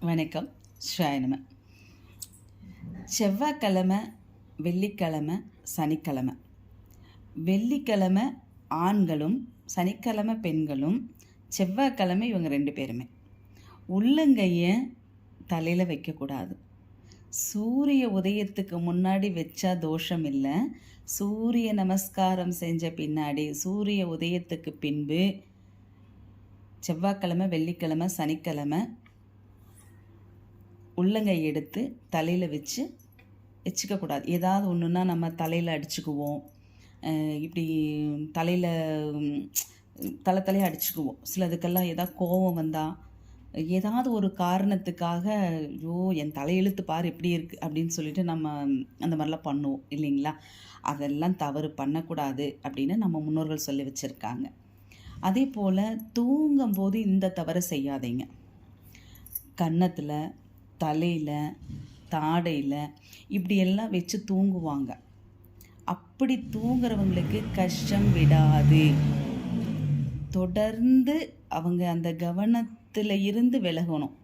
வணக்கம். ஸ்ராயனம செவ்வாய்க்கிழமை வெள்ளிக்கிழமை சனிக்கிழமை. வெள்ளிக்கிழமை ஆண்களும் சனிக்கிழமை பெண்களும் செவ்வாய்க்கிழமை இவங்க ரெண்டு பேருமே. உள்ளங்கையை தலையில் வைக்கக்கூடாது. சூரிய உதயத்துக்கு முன்னாடி வச்சா தோஷம் இல்லை. சூரிய நமஸ்காரம் செஞ்ச பின்னாடி சூரிய உதயத்துக்கு பின்பு செவ்வாய்க்கிழமை வெள்ளிக்கிழமை சனிக்கிழமை உள்ளங்கை எடுத்து தலையில் வச்சு வச்சுக்கக்கூடாது. ஏதாவது ஒன்றுனா நம்ம தலையில் அடிச்சுக்குவோம். இப்படி தலையில் தலை தலையை அடிச்சுக்குவோம். சிலதுக்கெல்லாம் ஏதாவது கோபம் வந்தால் ஏதாவது ஒரு காரணத்துக்காக ஐயோ என் தலையெழுத்து பார் எப்படி இருக்குது அப்படின்னு சொல்லிட்டு நம்ம அந்த மாதிரிலாம் பண்ணுவோம் இல்லைங்களா? அதெல்லாம் தவறு பண்ணக்கூடாது அப்படின்னு நம்ம முன்னோர்கள் சொல்லி வச்சுருக்காங்க. அதே போல் தூங்கும்போது இந்த தவறை செய்யாதீங்க. கன்னத்தில் தலையில் தாடையில் இப்படியெல்லாம் வச்சு தூங்குவாங்க. அப்படி தூங்குறவங்களுக்கு கஷ்டம் விடாது. தொடர்ந்து அவங்க அந்த கவனத்தில் இருந்து விலகணும்.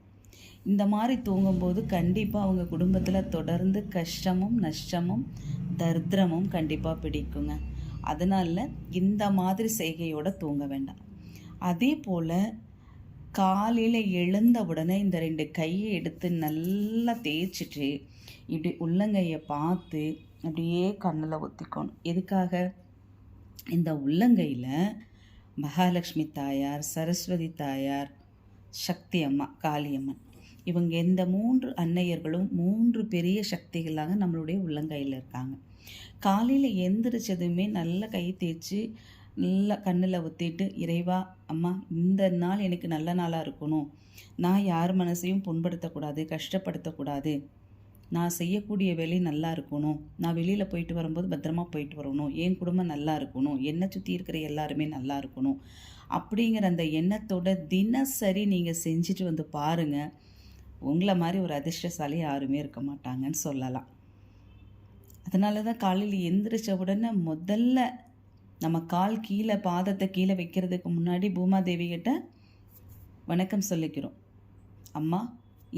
இந்த மாதிரி தூங்கும்போது கண்டிப்பாக அவங்க குடும்பத்தில் தொடர்ந்து கஷ்டமும் நஷ்டமும் தரித்திரமும் கண்டிப்பாக பிடிக்குங்க. அதனால் இந்த மாதிரி செய்கையோடு தூங்க வேண்டாம். அதே போல் காலையில் எழுந்த உடனே இந்த ரெண்டு கையை எடுத்து நல்லா தேய்ச்சிட்டு இப்படி உள்ளங்கையை பார்த்து அப்படியே கண்ணில் ஒத்திக்கணும். எதுக்காக? இந்த உள்ளங்கையில் மகாலட்சுமி தாயார் சரஸ்வதி தாயார் சக்தி அம்மா காளியம்மன் இவங்க இந்த மூன்று அன்னையர்களும் மூன்று பெரிய சக்திகளாக நம்மளுடைய உள்ளங்கையில் இருக்காங்க. காலையில் எந்திரிச்சதுமே நல்ல கை தேய்ச்சி நல்லா கண்ணில் ஒத்திட்டு இறைவா அம்மா இந்த நாள் எனக்கு நல்ல நாளாக இருக்கணும். நான் யார் மனசையும் புண்படுத்தக்கூடாது கஷ்டப்படுத்தக்கூடாது. நான் செய்யக்கூடிய வேலை நல்லா இருக்கணும். நான் வெளியில் போயிட்டு வரும்போது பத்திரமா போயிட்டு வரணும். என் குடும்பம் நல்லா இருக்கணும். என்னை சுற்றி இருக்கிற எல்லாருமே நல்லா இருக்கணும். அப்படிங்கிற அந்த எண்ணத்தோட தினசரி நீங்கள் செஞ்சுட்டு வந்து பாருங்கள் உங்களை மாதிரி ஒரு அதிர்ஷ்டசாலி யாருமே இருக்க மாட்டாங்கன்னு சொல்லலாம். அதனால தான் காலையில் எந்திரிச்ச உடனே முதல்ல நம்ம கால் கீழே பாதத்தை கீழே வைக்கிறதுக்கு முன்னாடி பூமாதேவிகிட்ட வணக்கம் சொல்லிக்கிறோம். அம்மா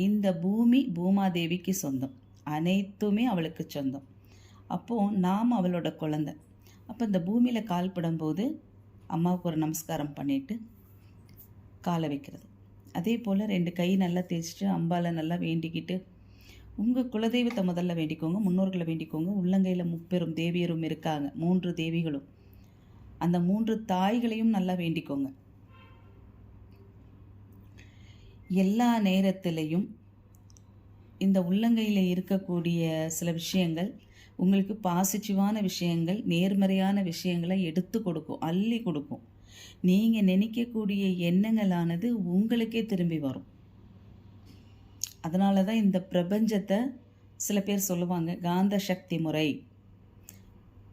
இந்த பூமி பூமாதேவிக்கு சொந்தம். அனைத்துமே அவளுக்கு சொந்தம். அப்போது நாம் அவளோட குழந்தை. அப்போ இந்த பூமியில் கால் படும்போது அம்மாவுக்கு ஒரு நமஸ்காரம் பண்ணிட்டு காலை வைக்கிறது. அதே போல் ரெண்டு கை நல்லா தேய்ச்சிட்டு அம்பால நல்லா வேண்டிக்கிட்டு உங்கள் குலதெய்வத்தை முதல்ல வேண்டிக்கோங்க முன்னோர்களை வேண்டிக்கோங்க. உள்ளங்கையில் முப்பெரும் தேவியரும் இருக்காங்க மூன்று தேவிகளும். அந்த மூன்று தாய்களையும் நல்லா வேண்டிக்கோங்க. எல்லா நேரத்திலையும் இந்த உள்ளங்கையில் இருக்கக்கூடிய சில விஷயங்கள் உங்களுக்கு பாசிட்டிவான விஷயங்கள் நேர்மறையான விஷயங்களை எடுத்து கொடுக்கும் அள்ளி கொடுக்கும். நீங்கள் நினைக்கக்கூடிய எண்ணங்களானது உங்களுக்கே திரும்பி வரும். அதனால தான் இந்த பிரபஞ்சத்தை சில பேர் சொல்லுவாங்க காந்த சக்தி முறை.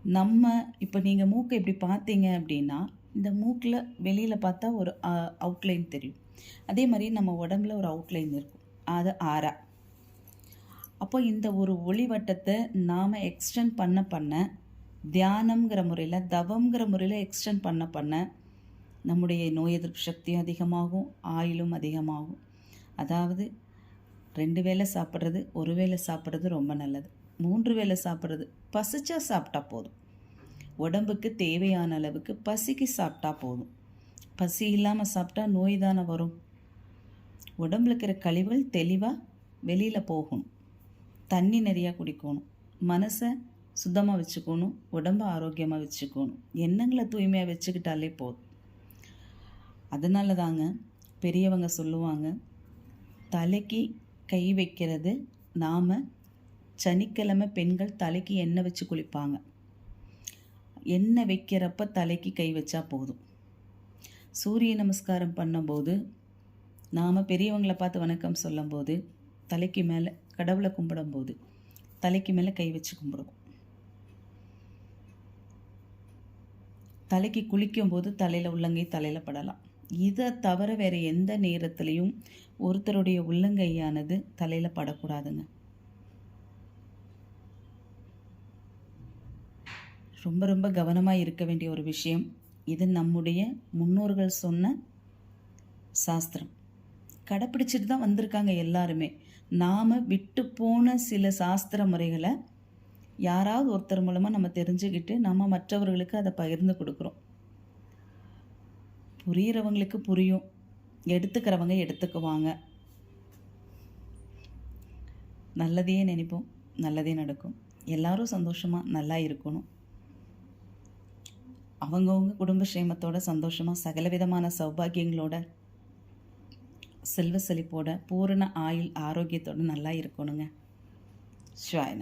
நம்ம இப்போ நீங்கள் மூக்கை இப்படி பார்த்தீங்க அப்படின்னா இந்த மூக்கில் வெளியில் பார்த்தா ஒரு அவுட்லைன் தெரியும். அதே மாதிரி நம்ம உடம்புல ஒரு அவுட்லைன் இருக்கும். அது ஆறா. அப்போ இந்த ஒரு ஒளிவட்டத்தை நாம் எக்ஸ்டெண்ட் பண்ண பண்ண தியானம்ங்கிற முறையில் தவம்ங்கிற முறையில் எக்ஸ்டெண்ட் பண்ண பண்ண நம்முடைய நோய் எதிர்ப்பு சக்தியும் அதிகமாகும் ஆயிலும் அதிகமாகும். அதாவது ரெண்டு வேளை சாப்பிட்றது ஒரு வேளை சாப்பிட்றது ரொம்ப நல்லது. மூன்று வேளை சாப்பிட்றது. பசிச்சா சாப்பிட்டா போதும். உடம்புக்கு தேவையான அளவுக்கு பசிக்கு சாப்பிட்டா போதும். பசி இல்லாமல் சாப்பிட்டா நோய் தானே வரும். உடம்புல இருக்கிற கழிவுகள் தெளிவாக வெளியில் போகணும். தண்ணி நிறையா குடிக்கணும். மனசை சுத்தமாக வச்சுக்கணும். உடம்பை ஆரோக்கியமாக வச்சுக்கணும். எண்ணங்களை தூய்மையாக வச்சுக்கிட்டாலே போதும். அதனால தாங்க பெரியவங்க சொல்லுவாங்க தலைக்கு கை வைக்கிறது நாம் சனிக்கிழமை பெண்கள் தலைக்கு எண்ணெய் வச்சு குளிப்பாங்க. எண்ணெய் வைக்கிறப்ப தலைக்கு கை வச்சா போதும். சூரிய நமஸ்காரம் பண்ணும்போது நாம் பெரியவங்களை பார்த்து வணக்கம் சொல்லும்போது தலைக்கு மேலே கடவுளை கும்பிடும்போது தலைக்கு மேலே கை வச்சு கும்பிடுவோம். தலைக்கு குளிக்கும்போது தலையில் உள்ளங்கை தலையில் படலாம். இதை தவிர வேறு எந்த நேரத்துலையும் ஒருத்தருடைய உள்ளங்கையானது தலையில் படக்கூடாதுங்க. ரொம்ப ரொம்ப கவனமாக இருக்க வேண்டிய ஒரு விஷயம். இது நம்முடைய முன்னோர்கள் சொன்ன சாஸ்திரம். கடைப்பிடிச்சிட்டு தான் வந்திருக்காங்க எல்லாருமே. நாம் விட்டு போன சில சாஸ்திர முறைகளை யாராவது ஒருத்தர் மூலமாக நம்ம தெரிஞ்சுக்கிட்டு நம்ம மற்றவர்களுக்கு அதை பகிர்ந்து கொடுக்குறோம். புரிகிறவங்களுக்கு புரியும். எடுத்துக்கிறவங்க எடுத்துக்குவாங்க. நல்லதையே நினைப்போம். நல்லதே நடக்கும். எல்லாரும் சந்தோஷமாக நல்லா இருக்கணும். அவங்கவுங்க குடும்ப சேமத்தோட சந்தோஷமாக சகலவிதமான சௌபாகியங்களோட செல்வ செழிப்போட பூரண ஆயுள் ஆரோக்கியத்தோட நல்லா இருக்கணுங்க. சிவாய